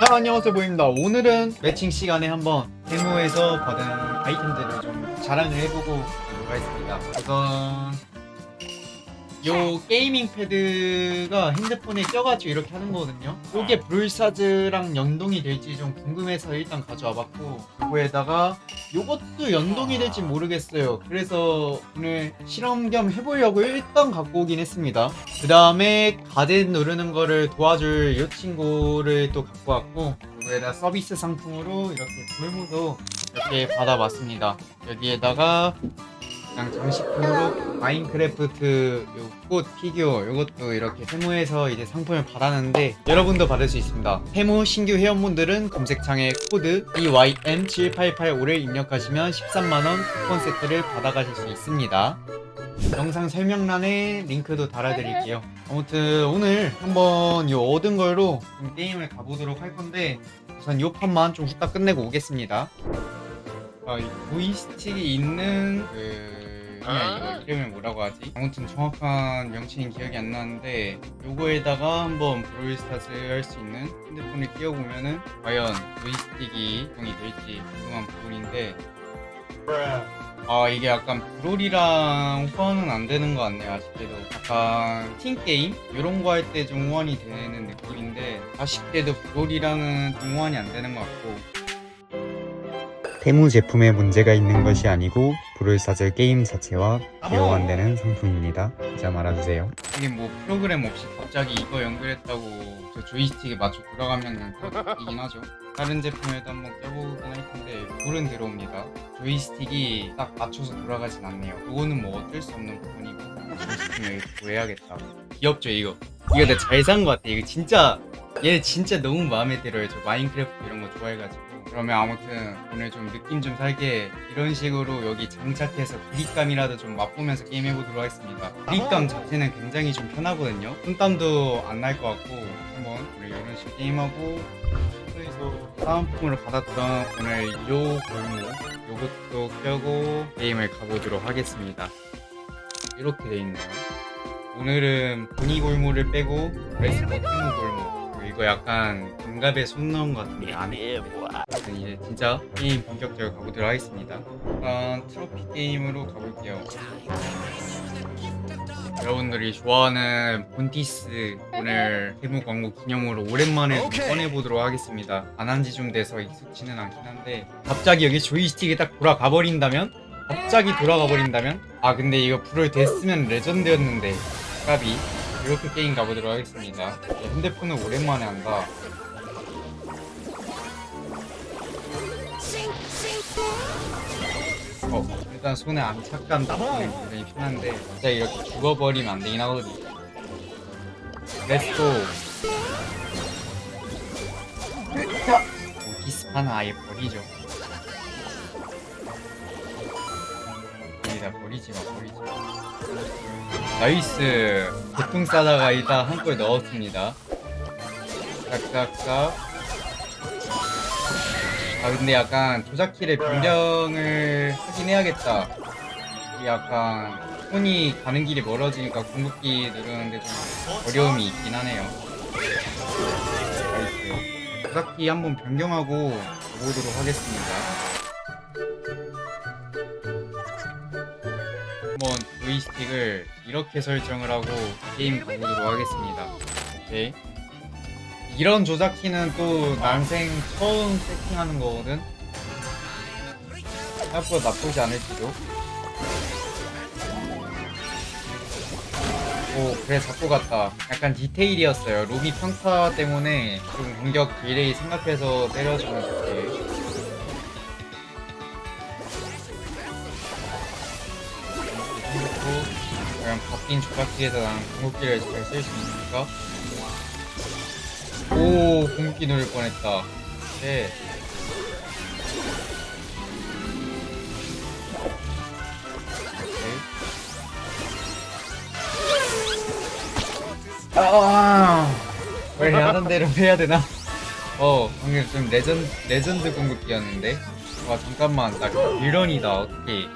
자 안녕하세요. 보입니다. 오늘은 매칭 시간에 한번 데모에서 받은 아이템들을 좀 자랑을 해보고 가도록 하겠습니다. 우선 요 게이밍 패드가 핸드폰에 껴가지고 이렇게 하는 거거든요. 이게 브롤사즈랑 연동이 될지 좀 궁금해서 일단 가져와 봤고 요거에다가 요것도 연동이 될지 모르겠어요. 그래서 오늘 실험 겸 해보려고 일단 갖고 오긴 했습니다. 그 다음에 가든 누르는 거를 도와줄 이 친구를 또 갖고 왔고 여기에다 서비스 상품으로 이렇게 돌무도 이렇게 받아봤습니다. 여기에다가 그냥 장식품으로 마인크래프트 요꽃 피규어 요것도 이렇게 세무에서 이제 상품을 받았는데 여러분도 받을 수 있습니다. 세무 신규 회원분들은 검색창에 코드 EYM7885를 입력하시면 13만원 쿠폰 세트를 받아가실 수 있습니다. 영상 설명란에 링크도 달아드릴게요. 아무튼 오늘 한번 요 얻은 걸로 좀 게임을 가보도록 할 건데 우선 요 판만 좀 후딱 끝내고 오겠습니다. 아, 이 보이스틱이 있는 그 뭐냐 이거 이름을 뭐라고 하지? 아무튼 정확한 명칭이 기억이 안 나는데 요거에다가 한번 브롤스타즈 할수 있는 핸드폰을 끼워보면은 과연 보이스틱이 작동이 될지 궁금한 부분인데 아 이게 약간 브롤이랑 호환은 안 되는 것 같네요 아쉽게도. 약간 팀 게임? 이런 거 할 때 좀 호환이 되는 느낌인데 아쉽게도 브롤이랑은 좀 호환이 안 되는 것 같고 테무 제품에 문제가 있는 것이 아니고 브롤사즈 게임 자체와 개호환되는 상품입니다. 자 말아주세요. 이게 뭐 프로그램 없이 갑자기 이거 연결했다고 저 조이스틱에 맞춰 돌아가면 이긴 하죠. 다른 제품에도 한번 껴보긴 할 텐데 불은 들어옵니다. 조이스틱이 딱 맞춰서 돌아가진 않네요. 그거는 뭐 어쩔 수 없는 부분이고 조이스틱을 구해야겠다. 귀엽죠 이거? 이거 내가 잘산 것 같아. 이거 진짜 얘 진짜 너무 마음에 들어요. 저 마인크래프트 이런 거 좋아해가지고. 그러면 아무튼 오늘 좀 느낌 좀 살게 이런 식으로 여기 장착해서 그립감이라도 좀 맛보면서 게임해보도록 하겠습니다. 그립감 자체는 굉장히 좀 편하거든요. 손땀도 안 날 것 같고 한번 우리 이런 식으로 게임하고 그래서 사은품으로 받았던 오늘 요 골목 요것도 껴고 게임을 가보도록 하겠습니다. 이렇게 돼 있네요. 오늘은 보니 골무를 빼고 레스 버튼 골무 이거 약간 장갑에 손 넣은 것 같은데 안에. 아무튼 이제 진짜 게임 본격적으로 가보도록 하겠습니다. 일단 트로피 게임으로 가볼게요. 여러분들이 좋아하는 본티스 오늘 데모 광고 기념으로 오랜만에 좀 꺼내보도록 하겠습니다. 안 한 지 좀 돼서 익숙치는 않긴 한데 갑자기 여기 조이스틱이 딱 돌아가 버린다면? 갑자기 돌아가 버린다면? 아 근데 이거 불을 댔으면 레전드였는데 까비 이렇게 게임 가보도록 하겠습니다. 야, 핸드폰은 오랜만에 한다. 어 일단 손에 안착감 닿는 굉장히 편한데 진짜 이렇게 죽어버리면 안 되긴 하거든요. 렛츠고 오기스파는 아예 버리죠 여기다 버리지 마 버리지 마. 나이스. 대풍 싸다가 일단 한골 넣었습니다. 깍깍깍 아 근데 약간 조작키를 변경을 하긴 해야겠다. 약간 손이 가는 길이 멀어지니까 궁극기 누르는데 좀 어려움이 있긴 하네요. 나이스. 조작키 한번 변경하고 가보도록 하겠습니다 조이스틱을 이렇게 설정을 하고 게임 가보도록 하겠습니다. 오케이 이런 조작키는 또 난생 처음 세팅하는 거거든? 생각보다 나쁘지 않을지도. 오 그래 잡고 갔다. 약간 디테일이었어요. 로비 평타 때문에 좀 공격 딜레이 생각해서 때려주면 좋게 그냥 바뀐 조각기에서 난 궁극기를 잘 쓸 수 있으니까 오 궁극기 누를 뻔했다 네 오케이. 아, 원래 하던 대로 해야 되나? 어, 방금 좀 레전 레전드 궁극기였는데. 와 잠깐만 나 빌런이다 어떻게?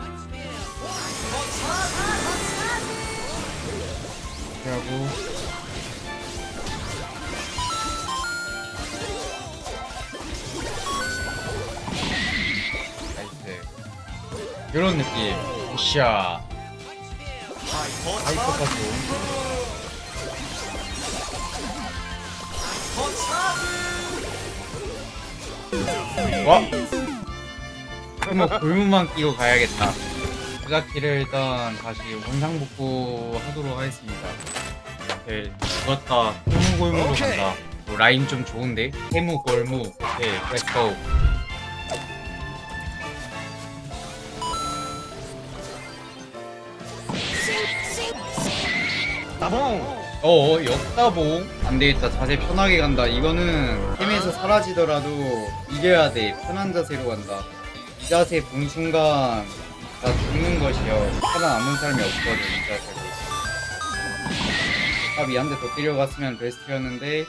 이렇게 하고. 나이스. 이런 느낌. 으쌰 아이코 파스 와? 뭐 골문만 끼고 가야겠다. 부자키를 일단 다시 원상복구 하도록 하겠습니다. 오케이. 죽었다. 태무골무로 간다. 뭐 라인 좀 좋은데? 태무골무. 오케이 렛츠고 어어 역다봉. 안 되겠다. 자세 편하게 간다. 이거는 팀에서 사라지더라도 이겨야 돼. 편한 자세로 간다. 이 자세 본 순간 나 죽는 것이요. 살아남는 사람이 없거든 탑이 한대더 때려갔으면 베스트였는데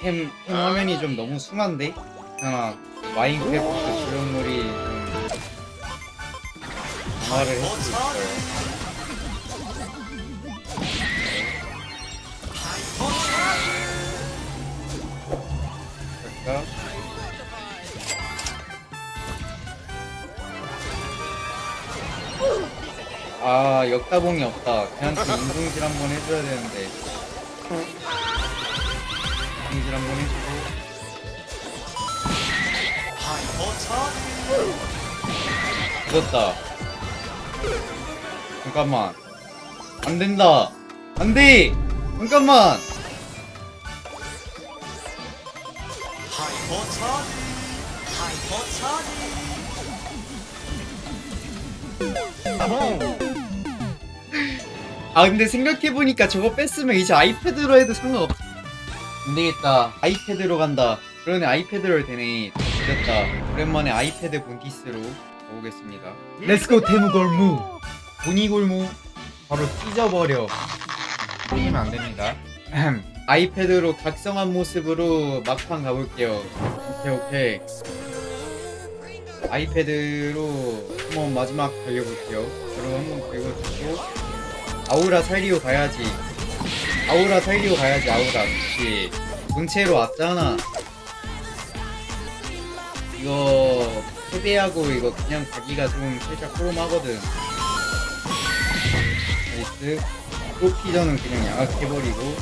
템, 템 화면이 좀 너무 순한데? 하나 마인크래프트 주연물이 좀 강화를 했을 수 있어요 아 역다봉이 없다. 걔한테 인공질 한번 해줘야 되는데. 인공질 한번 해주고. 늦었다. 잠깐만. 안 된다. 안 돼! 잠깐만 아 근데 생각해보니까 저거 뺐으면 이제 아이패드로 해도 상관없 안 되겠다. 아이패드로 간다. 그러네 아이패드로 되네. 됐다. 오랜만에 아이패드 본티스로 가보겠습니다. 렛츠고 테무골무. 보니골무. 바로 찢어버려. 찢으면 안됩니다. 아이패드로 각성한 모습으로 막판 가볼게요. 오케이 오케이. 아이패드로 한번 마지막 달려볼게요. 그럼 한번 긁어주고 아우라 살리고 가야지. 아우라 살리고 가야지 아우라. 그치 본체로 왔잖아. 이거 패배하고 이거 그냥 가기가 좀 살짝 호름하거든. 나이스. 프로피저는 그냥 양악해 버리고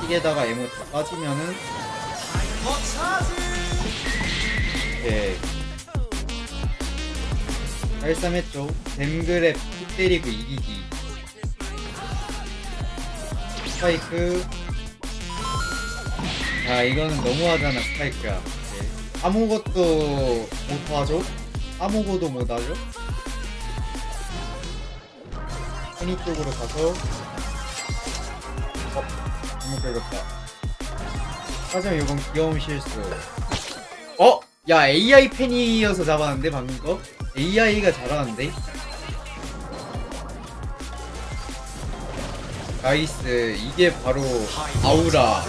킥에다가 에모 다 빠지면은 예 깔쌈했죠. 댐그랩 킥 때리고 이기기 스파이크 야 이거는 너무하잖아 스파이크야 예. 아무것도 못하죠? 아무것도 못하죠? 페니 쪽으로 가서 어? 잘못 긁었다 하지만 이건 귀여운 실수 어? 야 AI 팬이어서 잡았는데 방금 거? AI가 잘하는데? 나이스 이게 바로 아우라.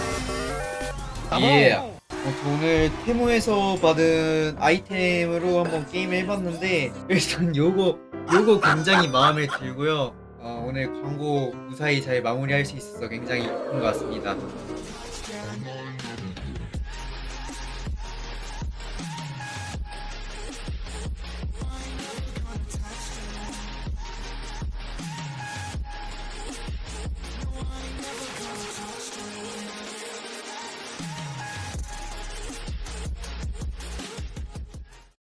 예. 어, 저 오늘 테무에서 받은 아이템으로 한번 게임을 해봤는데 일단 요거 요거 굉장히 마음에 들고요. 어, 오늘 광고 무사히 잘 마무리할 수 있어서 굉장히 기쁜 것 같습니다